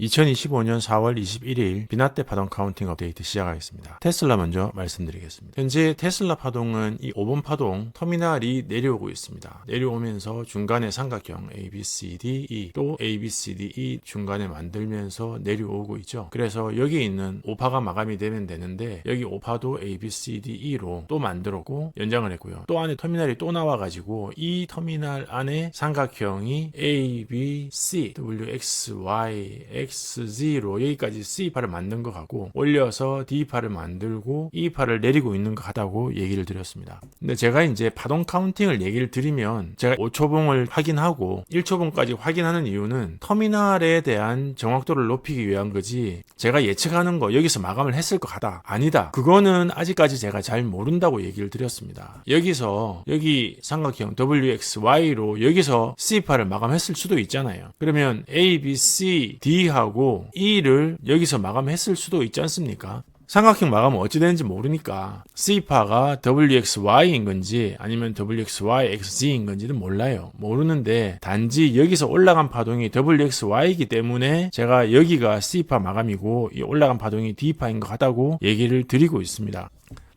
2025년 4월 21일 비나떼 파동 카운팅 업데이트 시작하겠습니다. 테슬라 먼저 말씀드리겠습니다. 현재 테슬라 파동은 이 5번 파동 터미널이 내려오고 있습니다. 내려오면서 중간에 삼각형 A, B, C, D, E 또 A, B, C, D, E 중간에 만들면서 내려오고 있죠. 그래서 여기 있는 5파가 마감이 되면 되는데 여기 5파도 A, B, C, D, E로 또 만들었고 연장을 했고요. 또 안에 터미널이 또 나와가지고 이 터미널 안에 삼각형이 A, B, C, W, X, Y, X EX0 여기까지 C2파를 만든 것 같고 올려서 D2파를 만들고 E2파를 내리고 있는 것 같다고 얘기를 드렸습니다. 근데 제가 이제 파동 카운팅을 얘기를 드리면 제가 5초봉을 확인하고 1초봉까지 확인하는 이유는 터미널에 대한 정확도를 높이기 위한 거지 제가 예측하는 거 여기서 마감을 했을 것 같다 아니다 그거는 아직까지 제가 잘 모른다고 얘기를 드렸습니다. 여기서 여기 삼각형 WXY로 여기서 C2파를 마감했을 수도 있잖아요. 그러면 a b c d 하 하고 E를 여기서 마감했을 수도 있지 않습니까? 삼각형 마감은 어찌 되는지 모르니까 C파가 WXY인 건지 아니면 WXYXZ인 건지는 몰라요. 모르는데 단지 여기서 올라간 파동이 WXY이기 때문에 제가 여기가 C파 마감이고 이 올라간 파동이 D파인 것 같다고 얘기를 드리고 있습니다.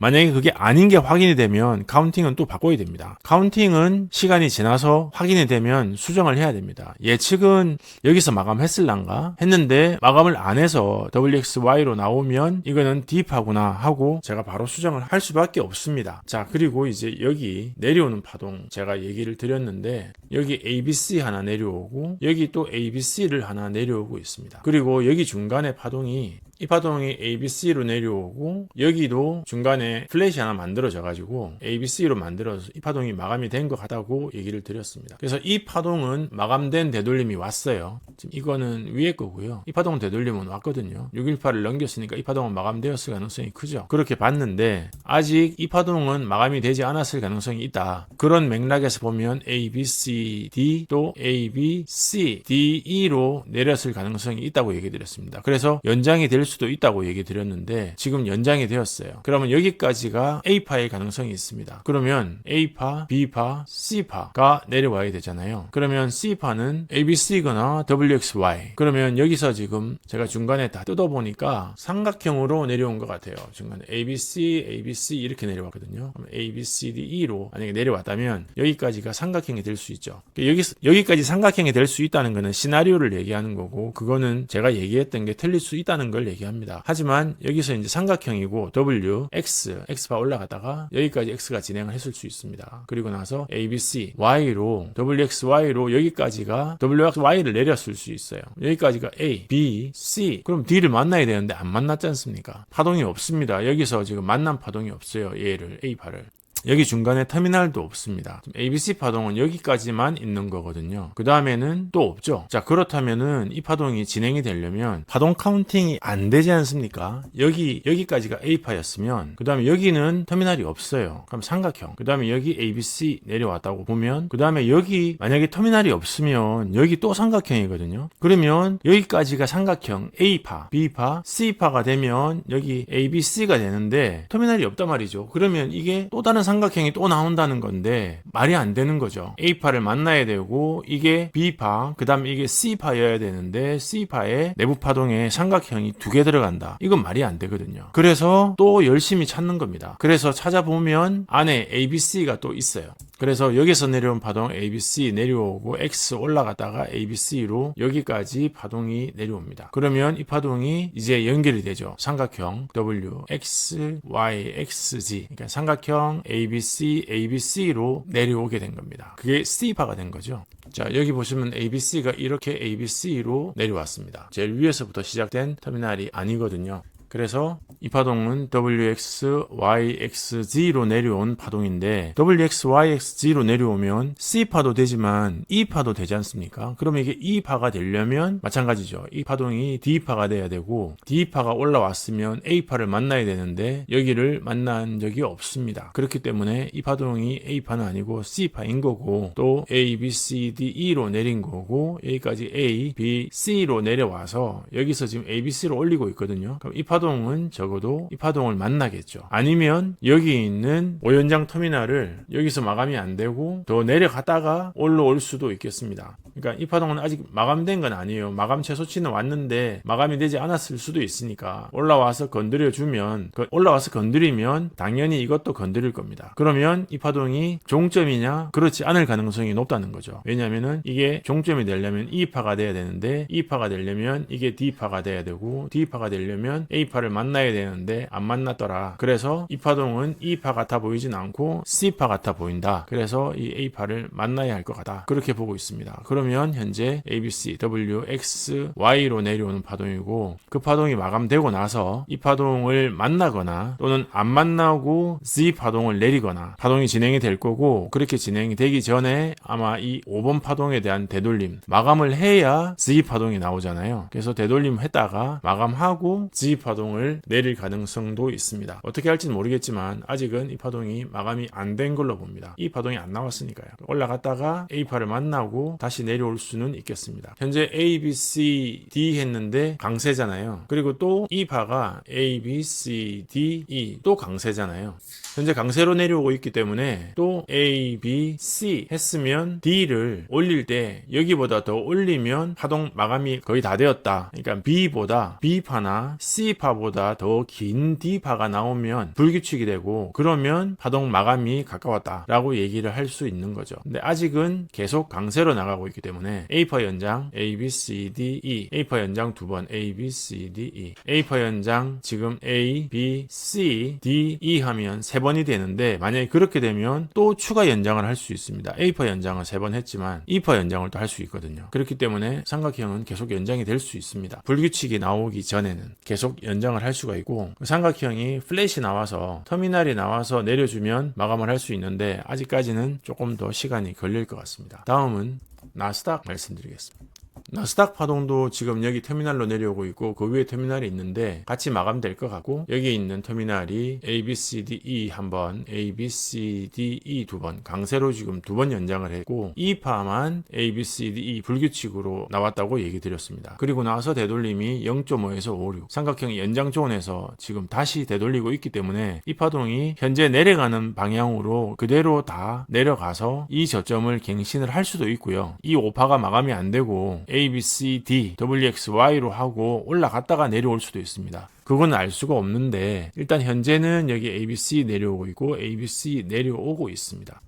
만약에 그게 아닌 게 확인이 되면 카운팅은 또 바꿔야 됩니다. 카운팅은 시간이 지나서 확인이 되면 수정을 해야 됩니다. 예측은 여기서 마감했을란가 했는데 마감을 안 해서 WXY로 나오면 이거는 D파구나 하고 제가 바로 수정을 할 수밖에 없습니다. 자 그리고 이제 여기 내려오는 파동 제가 얘기를 드렸는데 여기 ABC 하나 내려오고 여기 또 ABC를 하나 내려오고 있습니다. 그리고 여기 중간에 파동이 이 파동이 ABC로 내려오고 여기도 중간에 플랫이 하나 만들어져 가지고 ABC로 만들어서 이 파동이 마감이 된 것 같다고 얘기를 드렸습니다. 그래서 이 파동은 마감된 되돌림이 왔어요. 지금 이거는 위에 거고요. 이 파동 되돌림은 왔거든요. 618을 넘겼으니까 이 파동은 마감되었을 가능성이 크죠. 그렇게 봤는데 아직 이 파동은 마감이 되지 않았을 가능성이 있다. 그런 맥락에서 보면 A, B, C, D 또 A, B, C, D, E로 내렸을 가능성이 있다고 얘기 드렸습니다. 그래서 연장이 될 수도 있다고 얘기 드렸는데 지금 연장이 되었어요. 그러면 여기까지 가 A파의 가능성이 있습니다. 그러면 A파, B파, C파가 내려와야 되잖아요. 그러면 C파는 ABC거나 WXY. 그러면 여기서 지금 제가 중간에 다 뜯어보니까 삼각형으로 내려온 것 같아요. 중간에 ABC, ABC 이렇게 내려왔거든요. 그럼 A, B, C, D, E로 만약에 내려왔다면 여기까지가 삼각형이 될 수 있죠. 여기, 여기까지 삼각형이 될 수 있다는 것은 시나리오를 얘기하는 거고 그거는 제가 얘기했던 게 틀릴 수 있다는 걸 얘기합니다. 하지만 여기서 이제 삼각형이고 W, X, X가 올라가다가 여기까지 X가 진행을 했을 수 있습니다. 그리고 나서 A, B, C, Y로 WXY로 여기까지가 WXY를 내렸을 수 있어요. 여기까지가 A, B, C. 그럼 D를 만나야 되는데 안 만났지 않습니까? 파동이 없습니다. 여기서 지금 만난 파동이 없어요. 얘를 A파를. 여기 중간에 터미널도 없습니다. ABC 파동은 여기까지만 있는 거거든요. 그 다음에는 또 없죠. 자, 그렇다면은 이 파동이 진행이 되려면 파동 카운팅이 안 되지 않습니까? 여기, 여기까지가 A파였으면, 그 다음에 여기는 터미널이 없어요. 그럼 삼각형. 그 다음에 여기 ABC 내려왔다고 보면, 그 다음에 여기 만약에 터미널이 없으면 여기 또 삼각형이거든요. 그러면 여기까지가 삼각형 A파, B파, C파가 되면 여기 ABC가 되는데 터미널이 없단 말이죠. 그러면 이게 또 다른 삼각형 이 또 나온다는 건데 말이 안 되는 거죠. A파를 만나야 되고 이게 B파, 그 다음에 이게 C파여야 되는데 C파에 내부 파동에 삼각형이 두 개 들어간다. 이건 말이 안 되거든요. 그래서 또 열심히 찾는 겁니다. 그래서 찾아보면 안에 ABC가 또 있어요. 그래서 여기서 내려온 파동 ABC 내려오고 X 올라갔다가 ABC로 여기까지 파동이 내려옵니다. 그러면 이 파동이 이제 연결이 되죠. 삼각형 W, X, Y, XZ. 그러니까 삼각형 ABC, ABC로 내려오게 된 겁니다. 그게 C파가 된 거죠. 자, 여기 보시면 ABC가 이렇게 ABC로 내려왔습니다. 제일 위에서부터 시작된 터미널이 아니거든요. 그래서 이 파동은 WXYXZ로 내려온 파동인데 WXYXZ로 내려오면 C파도 되지만 E파도 되지 않습니까? 그러면 이게 E파가 되려면 마찬가지죠. 이 파동이 D파가 돼야 되고 D파가 올라왔으면 A파를 만나야 되는데 여기를 만난 적이 없습니다. 그렇기 때문에 이 파동이 A파는 아니고 C파인 거고 또 A, B, C, D, E로 내린 거고 여기까지 A, B, C로 내려와서 여기서 지금 A, B, C로 올리고 있거든요. 그럼 이 파동 파동은 적어도 이 파동을 만나겠죠. 아니면 여기 있는 오연장 터미널을 여기서 마감이 안 되고 더 내려갔다가 올라올 수도 있겠습니다. 그러니까 이 파동은 아직 마감된 건 아니에요. 마감 최소치는 왔는데 마감이 되지 않았을 수도 있으니까 올라와서 건드려 주면 그 올라와서 건드리면 당연히 이것도 건드릴 겁니다. 그러면 이 파동이 종점이냐? 그렇지 않을 가능성이 높다는 거죠. 왜냐하면은 이게 종점이 되려면 E파가 돼야 되는데 E파가 되려면 이게 D파가 돼야 되고 D파가 되려면 A 파를 만나야 되는데 안 만났더라. 그래서 이 파동은 E파 같아 보이진 않고 C파 같아 보인다. 그래서 이 A파를 만나야 할 것 같다. 그렇게 보고 있습니다. 그러면 현재 ABC, W, X, Y로 내려오는 파동이고 그 파동이 마감되고 나서 이 파동을 만나거나 또는 안 만나고 Z 파동을 내리거나 파동이 진행이 될 거고 그렇게 진행이 되기 전에 아마 이 5번 파동에 대한 되돌림 마감을 해야 Z 파동이 나오잖아요. 그래서 되돌림 했다가 마감하고 Z 파동 을 내릴 가능성도 있습니다. 어떻게 할지는 모르겠지만 아직은 이 파동이 마감이 안 된 걸로 봅니다. 이 파동이 안 나왔으니까요. 올라갔다가 A파를 만나고 다시 내려올 수는 있겠습니다. 현재 A, B, C, D 했는데 강세잖아요. 그리고 또이 파가 A, B, C, D, E 또 강세잖아요. 현재 강세로 내려오고 있기 때문에 또 A, B, C 했으면 D를 올릴 때 여기보다 더 올리면 파동 마감이 거의 다 되었다. 그러니까 B보다 B파나 C파보다 더 긴 D파가 나오면 불규칙이 되고 그러면 파동 마감이 가까웠다 라고 얘기를 할 수 있는 거죠. 근데 아직은 계속 강세로 나가고 있기 때문에 A파 연장 A, B, C, D, E A파 연장 두 번 A, B, C, D, E A파 연장 지금 A, B, C, D, E 하면 세 번이 되는데 만약에 그렇게 되면 또 추가 연장을 할 수 있습니다. A파 연장은 세번 했지만 E파 연장을 또 할 수 있거든요. 그렇기 때문에 삼각형은 계속 연장이 될 수 있습니다. 불규칙이 나오기 전에는 계속 연장을 할 수가 있고 그 삼각형이 플랫이 나와서 터미널이 나와서 내려주면 마감을 할 수 있는데 아직까지는 조금 더 시간이 걸릴 것 같습니다. 다음은 나스닥 말씀드리겠습니다. 나스닥 파동도 지금 여기 터미널로 내려오고 있고 그 위에 터미널이 있는데 같이 마감될 것 같고 여기 있는 터미널이 A, B, C, D, E 한 번, A, B, C, D, E 두 번, 강세로 지금 두 번 연장을 했고 E 파만 A, B, C, D, E 불규칙으로 나왔다고 얘기 드렸습니다. 그리고 나서 되돌림이 0.5에서 5, 6 삼각형이 연장 존에서 지금 다시 되돌리고 있기 때문에 이 파동이 현재 내려가는 방향으로 그대로 다 내려가서 이 저점을 갱신을 할 수도 있고요. 이 오파가 마감이 안 되고 A, B, C, D, W, X, Y로 하고 올라갔다가 내려올 수도 있습니다. 그건 알 수가 없는데 일단 현재는 여기 A, B, C 내려오고 있고 A, B, C 내려오고 있습니다.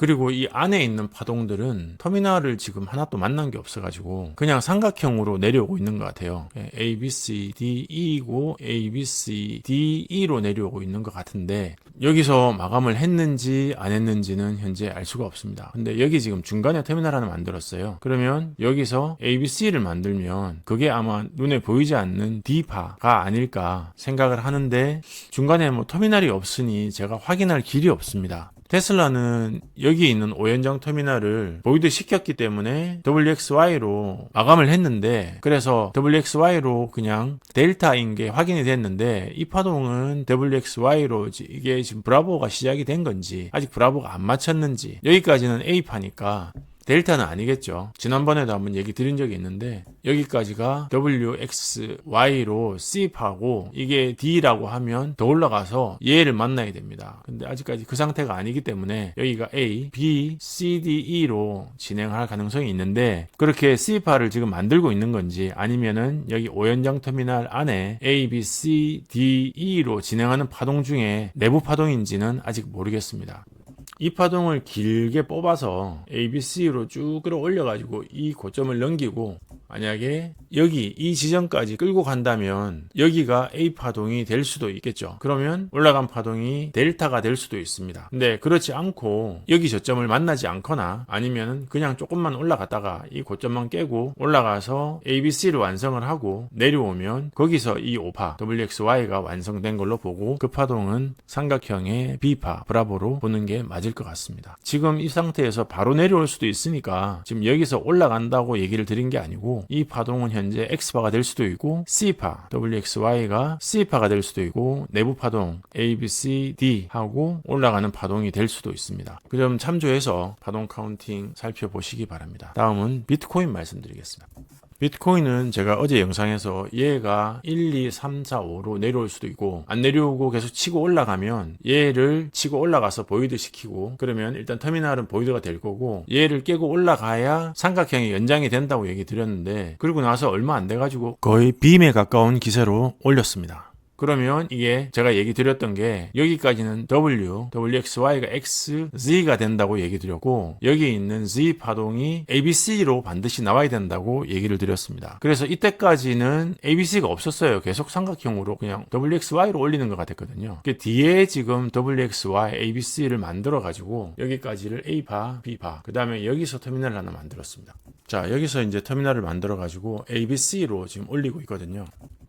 그리고 이 안에 있는 파동들은 터미널을 지금 하나도 만난 게 없어가지고 그냥 삼각형으로 내려오고 있는 것 같아요. 예, A, B, C, D, E고 A, B, C, D, E로 내려오고 있는 것 같은데 여기서 마감을 했는지 안 했는지는 현재 알 수가 없습니다. 근데 여기 지금 중간에 터미널 하나 만들었어요. 그러면 여기서 A, B, C를 만들면 그게 아마 눈에 보이지 않는 D파가 아닐까 생각을 하는데 중간에 뭐 터미널이 없으니 제가 확인할 길이 없습니다. 테슬라는 여기 있는 오연장 터미널을 보이드 시켰기 때문에 WXY로 마감을 했는데 그래서 WXY로 그냥 델타인 게 확인이 됐는데 이 파동은 WXY로 이게 지금 브라보가 시작이 된 건지 아직 브라보가 안 맞췄는지 여기까지는 A파니까 델타는 아니겠죠. 지난번에도 한번 얘기 드린 적이 있는데 여기까지가 WXY로 C파고 이게 D라고 하면 더 올라가서 얘를 만나야 됩니다. 근데 아직까지 그 상태가 아니기 때문에 여기가 A, B, C, D, E로 진행할 가능성이 있는데 그렇게 C파를 지금 만들고 있는 건지 아니면은 여기 오연장 터미널 안에 A, B, C, D, E로 진행하는 파동 중에 내부 파동인지는 아직 모르겠습니다. 이 파동을 길게 뽑아서 ABC로 쭉 끌어올려 가지고 이 고점을 넘기고 만약에 여기 이 지점까지 끌고 간다면 여기가 A 파동이 될 수도 있겠죠. 그러면 올라간 파동이 델타가 될 수도 있습니다. 근데 그렇지 않고 여기 저점을 만나지 않거나 아니면 그냥 조금만 올라갔다가 이 고점만 깨고 올라가서 ABC를 완성을 하고 내려오면 거기서 이 오파 WXY가 완성된 걸로 보고 그 파동은 삼각형의 B파 브라보로 보는 게 맞을 것 같습니다. 지금 이 상태에서 바로 내려올 수도 있으니까 지금 여기서 올라간다고 얘기를 드린 게 아니고 이 파동은 현재 X파가 될 수도 있고 C파 WXY가 C파가 될 수도 있고 내부 파동 A, B, C, D 하고 올라가는 파동이 될 수도 있습니다. 그 점 참조해서 파동 카운팅 살펴보시기 바랍니다. 다음은 비트코인 말씀드리겠습니다. 비트코인은 제가 어제 영상에서 얘가 1, 2, 3, 4, 5로 내려올 수도 있고 안 내려오고 계속 치고 올라가면 얘를 치고 올라가서 보이드 시키고 그러면 일단 터미널은 보이드가 될 거고 얘를 깨고 올라가야 삼각형이 연장이 된다고 얘기 드렸는데 그리고 나서 얼마 안 돼가지고 거의 빔에 가까운 기세로 올렸습니다. 그러면 이게 제가 얘기 드렸던 게 여기까지는 W, WXY가 X, Z가 된다고 얘기 드렸고 여기 있는 Z 파동이 ABC로 반드시 나와야 된다고 얘기를 드렸습니다. 그래서 이때까지는 ABC가 없었어요. 계속 삼각형으로 그냥 WXY로 올리는 것 같았거든요. 그 뒤에 지금 WXY, ABC를 만들어 가지고 여기까지를 A바, B바, 그 다음에 여기서 터미널 하나 만들었습니다. 자, 여기서 이제 터미널을 만들어 가지고 ABC로 지금 올리고 있거든요.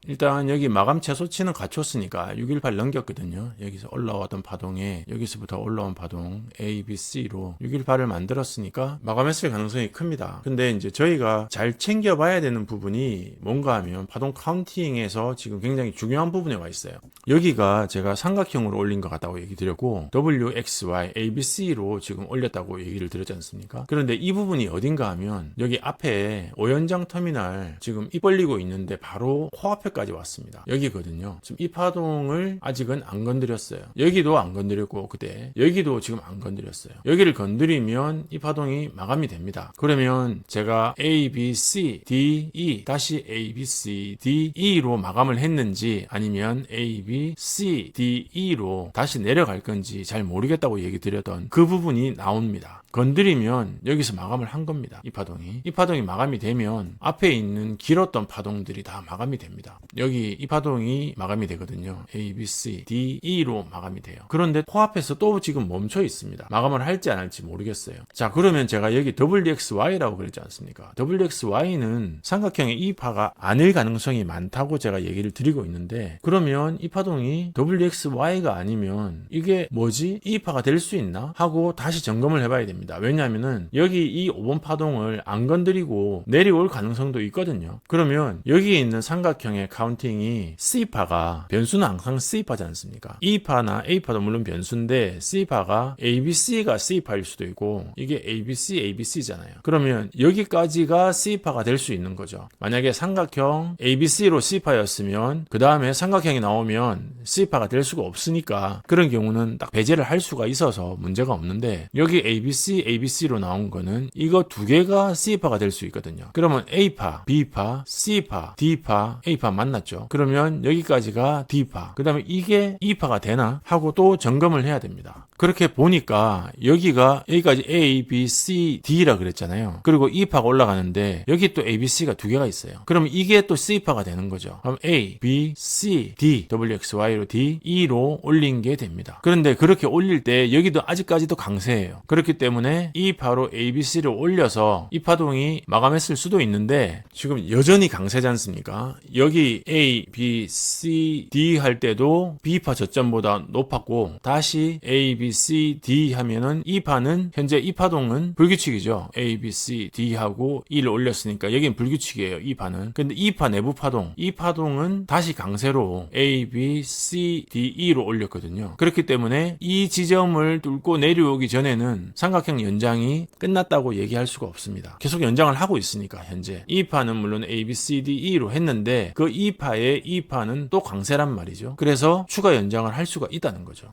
일단 여기 마감 최소치는 갖췄으니까 618 넘겼거든요. 여기서 올라왔던 파동에 여기서부터 올라온 파동 A, B, C로 618을 만들었으니까 마감했을 가능성이 큽니다. 근데 이제 저희가 잘 챙겨봐야 되는 부분이 뭔가 하면 파동 카운팅에서 지금 굉장히 중요한 부분에 와 있어요. 여기가 제가 삼각형으로 올린 것 같다고 얘기 드렸고 W, X, Y, A, B, C로 지금 올렸다고 얘기를 드렸지 않습니까? 그런데 이 부분이 어딘가 하면 여기 앞에 오연장 터미널 지금 입 벌리고 있는데 바로 코앞에 까지 왔습니다. 여기거든요. 지금 이 파동을 아직은 안 건드렸어요. 여기도 안 건드렸고 그때 여기도 지금 안 건드렸어요. 여기를 건드리면 이 파동이 마감이 됩니다. 그러면 제가 A, B, C, D, E 다시 A, B, C, D, E로 마감을 했는지 아니면 A, B, C, D, E로 다시 내려갈 건지 잘 모르겠다고 얘기 드렸던 그 부분이 나옵니다. 건드리면 여기서 마감을 한 겁니다. 이 파동이. 이 파동이 마감이 되면 앞에 있는 길었던 파동들이 다 마감이 됩니다. 여기 이 파동이 마감이 되거든요. A, B, C, D, E로 마감이 돼요. 그런데 코앞에서 또 지금 멈춰 있습니다. 마감을 할지 안 할지 모르겠어요. 자, 그러면 제가 여기 WXY라고 그랬지 않습니까? WXY는 삼각형의 이 파가 아닐 가능성이 많다고 제가 얘기를 드리고 있는데 그러면 이 파동이 WXY가 아니면 이게 뭐지? 이 파가 될 수 있나? 하고 다시 점검을 해봐야 됩니다. 왜냐하면은 여기 이 5번 파동을 안 건드리고 내려올 가능성도 있거든요. 그러면 여기에 있는 삼각형의 카운팅이 C파가 변수는 항상 C파지 않습니까? E파나 A파도 물론 변수인데 C파가 ABC가 C파일 수도 있고 이게 ABC, ABC잖아요. 그러면 여기까지가 C파가 될 수 있는 거죠. 만약에 삼각형 ABC로 C파였으면 그 다음에 삼각형이 나오면 C파가 될 수가 없으니까 그런 경우는 딱 배제를 할 수가 있어서 문제가 없는데 여기 ABC, ABC로 나온 거는 이거 두 개가 C파가 될 수 있거든요. 그러면 A파, B파, C파, D파, A파 만났죠. 그러면 여기까지가 D파. 그 다음에 이게 E파가 되나? 하고 또 점검을 해야 됩니다. 그렇게 보니까 여기가 여기까지 A, B, C, D라 그랬잖아요. 그리고 E파가 올라가는데 여기 또 A, B, C가 두 개가 있어요. 그럼 이게 또 C파가 되는 거죠. 그럼 A, B, C, D, W, X, Y로 D, E로 올린 게 됩니다. 그런데 그렇게 올릴 때 여기도 아직까지도 강세예요. 그렇기 때문에 E파로 A, B, C를 올려서 이 파동이 마감했을 수도 있는데 지금 여전히 강세지 않습니까? 여기 A, B, C, D 할 때도 B파 저점보다 높았고 다시 A, B, C, D 하면은 이 파는 현재 이 파동은 불규칙이죠. A, B, C, D 하고 E를 올렸으니까 여기는 불규칙이에요. 이 파는. 근데 이 파 내부 파동, 이 파동은 다시 강세로 A, B, C, D, E로 올렸거든요. 그렇기 때문에 이 지점을 뚫고 내려오기 전에는 삼각형 연장이 끝났다고 얘기할 수가 없습니다. 계속 연장을 하고 있으니까 현재 이 파는 물론 A, B, C, D, E로 했는데 그 이 파의 이 파는 또 강세란 말이죠. 그래서 추가 연장을 할 수가 있다는 거죠.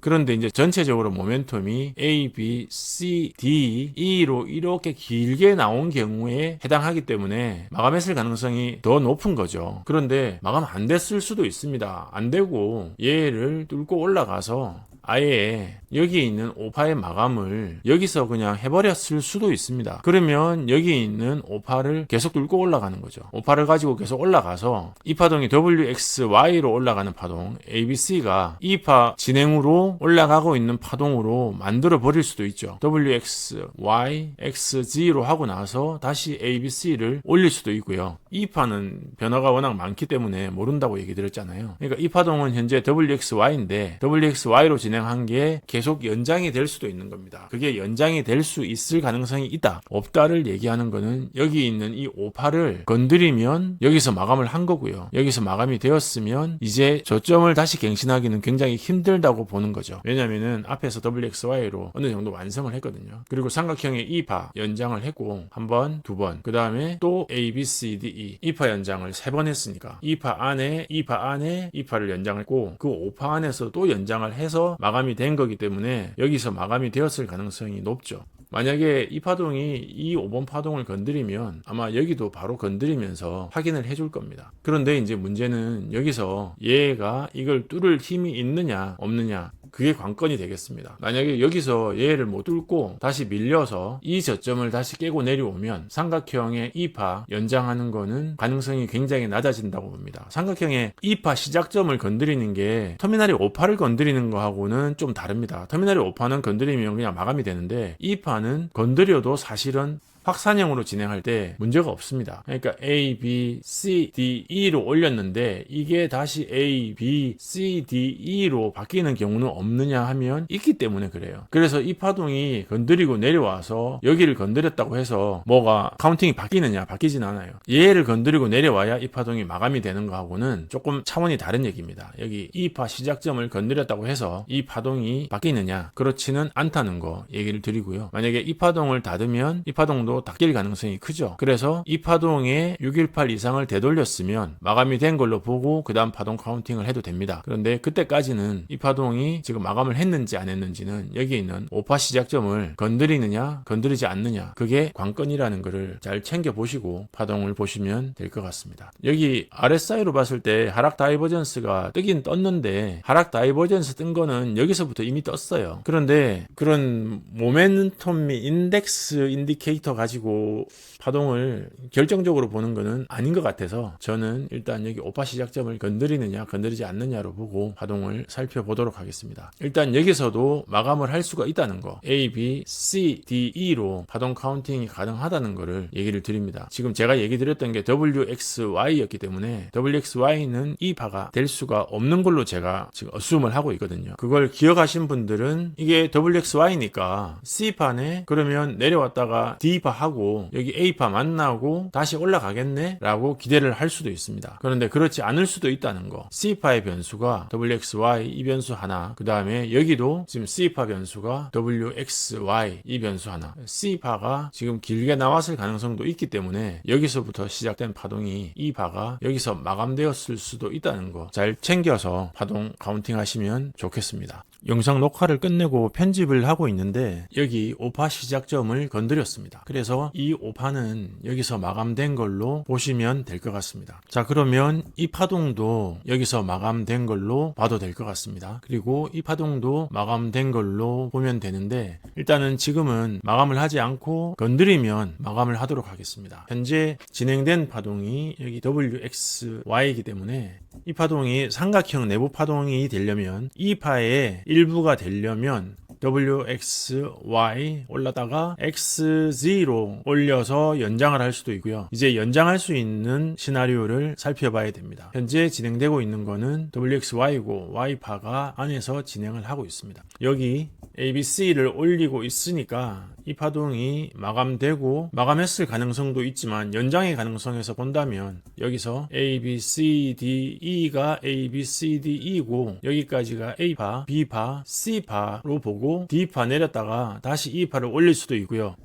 그런데 이제 전체적으로 모멘텀이 A, B, C, D, E로 이렇게 길게 나온 경우에 해당하기 때문에 마감했을 가능성이 더 높은 거죠. 그런데 마감 안 됐을 수도 있습니다. 안 되고 얘를 뚫고 올라가서 아예 여기 있는 오파의 마감을 여기서 그냥 해버렸을 수도 있습니다. 그러면 여기 있는 오파를 계속 뚫고 올라가는 거죠. 오파를 가지고 계속 올라가서 이 파동이 WXY로 올라가는 파동 ABC가 이 파 진행으로 올라가고 있는 파동으로 만들어 버릴 수도 있죠. WXY, XZ로 하고 나서 다시 ABC를 올릴 수도 있고요. E파는 변화가 워낙 많기 때문에 모른다고 얘기 드렸잖아요. 그러니까 이 파동은 현재 WXY인데 WXY로 진행 한 게 계속 연장이 될 수도 있는 겁니다. 그게 연장이 될 수 있을 가능성이 있다. 없다를 얘기하는 거는 여기 있는 이 오파를 건드리면 여기서 마감을 한 거고요. 여기서 마감이 되었으면 이제 저점을 다시 갱신하기는 굉장히 힘들다고 보는 거죠. 왜냐면은 앞에서 WXY로 어느 정도 완성을 했거든요. 그리고 삼각형의 이파 연장을 했고 한 번, 두 번, 그 다음에 또 A, B, C, D, E 이파 연장을 세 번 했으니까 이파 안에 이파 안에 이파를 연장했고 그 오파 안에서 또 연장을 해서 마감이 된 거기 때문에 여기서 마감이 되었을 가능성이 높죠. 만약에 이 파동이 이 5번 파동을 건드리면 아마 여기도 바로 건드리면서 확인을 해줄 겁니다. 그런데 이제 문제는 여기서 얘가 이걸 뚫을 힘이 있느냐 없느냐 그게 관건이 되겠습니다. 만약에 여기서 얘를 못 뚫고 다시 밀려서 이 저점을 다시 깨고 내려오면 삼각형의 2파 연장하는 거는 가능성이 굉장히 낮아진다고 봅니다. 삼각형의 2파 시작점을 건드리는 게 터미널이 5파를 건드리는 거하고는 좀 다릅니다. 터미널이 5파는 건드리면 그냥 마감이 되는데 2파는 건드려도 사실은 확산형으로 진행할 때 문제가 없습니다. 그러니까 A, B, C, D, E로 올렸는데 이게 다시 A, B, C, D, E로 바뀌는 경우는 없느냐 하면 있기 때문에 그래요. 그래서 이 파동이 건드리고 내려와서 여기를 건드렸다고 해서 뭐가 카운팅이 바뀌느냐 바뀌진 않아요. 얘를 건드리고 내려와야 이 파동이 마감이 되는 거하고는 조금 차원이 다른 얘기입니다. 여기 이파 시작점을 건드렸다고 해서 이 파동이 바뀌느냐 그렇지는 않다는 거 얘기를 드리고요. 만약에 이 파동을 닫으면 이 파동도 닦일 가능성이 크죠. 그래서 이 파동에 618 이상을 되돌렸으면 마감이 된 걸로 보고 그 다음 파동 카운팅을 해도 됩니다. 그런데 그때까지는 이 파동이 지금 마감을 했는지 안 했는지는 여기 있는 오파 시작점을 건드리느냐 건드리지 않느냐 그게 관건이라는 것을 잘 챙겨 보시고 파동을 보시면 될 것 같습니다. 여기 RSI로 봤을 때 하락 다이버전스가 뜨긴 떴는데 하락 다이버전스 뜬 거는 여기서부터 이미 떴어요. 그런데 그런 모멘텀 및 인덱스 인디케이터 가지고 파동을 결정적으로 보는 거는 아닌 것 같아서 저는 일단 여기 오파 시작점을 건드리느냐 건드리지 않느냐로 보고 파동을 살펴보도록 하겠습니다. 일단 여기서도 마감을 할 수가 있다는 거 A, B, C, D, E로 파동 카운팅이 가능하다는 거를 얘기를 드립니다. 지금 제가 얘기 드렸던 게 WXY였기 때문에 WXY는 이 파가 될 수가 없는 걸로 제가 지금 어수음을 하고 있거든요. 그걸 기억하신 분들은 이게 WXY니까 C판에 그러면 내려왔다가 D 파 하고 여기 A파 만나고 다시 올라가겠네 라고 기대를 할 수도 있습니다. 그런데 그렇지 않을 수도 있다는 거. C파의 변수가 WXY 이 변수 하나 그 다음에 여기도 지금 C파 변수가 WXY 이 변수 하나 C파가 지금 길게 나왔을 가능성도 있기 때문에 여기서부터 시작된 파동이 이 파가 여기서 마감되었을 수도 있다는 거 잘 챙겨서 파동 카운팅 하시면 좋겠습니다. 영상 녹화를 끝내고 편집을 하고 있는데 여기 오파 시작점을 건드렸습니다. 그래서 이 오파는 여기서 마감된 걸로 보시면 될 것 같습니다. 자 그러면 이 파동도 여기서 마감된 걸로 봐도 될 것 같습니다. 그리고 이 파동도 마감된 걸로 보면 되는데 일단은 지금은 마감을 하지 않고 건드리면 마감을 하도록 하겠습니다. 현재 진행된 파동이 여기 WXY이기 때문에 이 파동이 삼각형 내부 파동이 되려면 이 파의 일부가 되려면 WXY 올라다가 XZ로 올려서 연장을 할 수도 있고요. 이제 연장할 수 있는 시나리오를 살펴봐야 됩니다. 현재 진행되고 있는 거는 WXY고 Y파가 안에서 진행을 하고 있습니다. 여기 ABC를 올리고 있으니까 이 파동이 마감되고 마감했을 가능성도 있지만 연장의 가능성에서 본다면 여기서 A, B, C, D, E가 A, B, C, D, E고 여기까지가 A파, B파, C파로 보고 D파 내렸다가 다시 E파를 올릴 수도 있고요.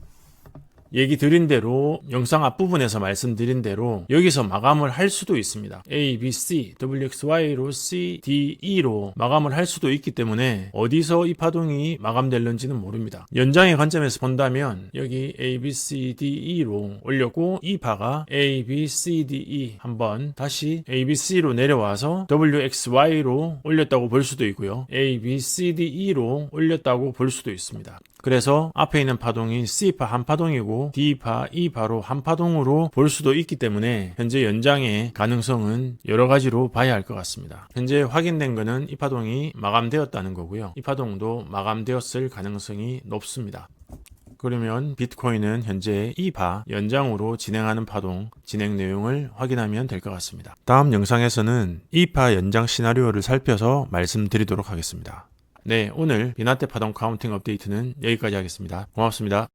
얘기 드린 대로 영상 앞부분에서 말씀드린 대로 여기서 마감을 할 수도 있습니다. A, B, C, WXY로 C, D, E로 마감을 할 수도 있기 때문에 어디서 이 파동이 마감될는지는 모릅니다. 연장의 관점에서 본다면 여기 A, B, C, D, E로 올렸고 이 파가 A, B, C, D, E 한번 다시 A, B, C로 내려와서 WXY로 올렸다고 볼 수도 있고요. A, B, C, D, E로 올렸다고 볼 수도 있습니다. 그래서 앞에 있는 파동이 C파 한 파동이 고 D파, E파로 한 파동으로 볼 수도 있기 때문에 현재 연장의 가능성은 여러 가지로 봐야 할 것 같습니다. 현재 확인된 것은 이 파동이 마감되었다는 거고요. 이 파동도 마감되었을 가능성이 높습니다. 그러면 비트코인은 현재 2파 연장으로 진행하는 파동 진행 내용을 확인하면 될 것 같습니다. 다음 영상에서는 2파 연장 시나리오를 살펴서 말씀드리도록 하겠습니다. 네, 오늘 비나테 파동 카운팅 업데이트는 여기까지 하겠습니다. 고맙습니다.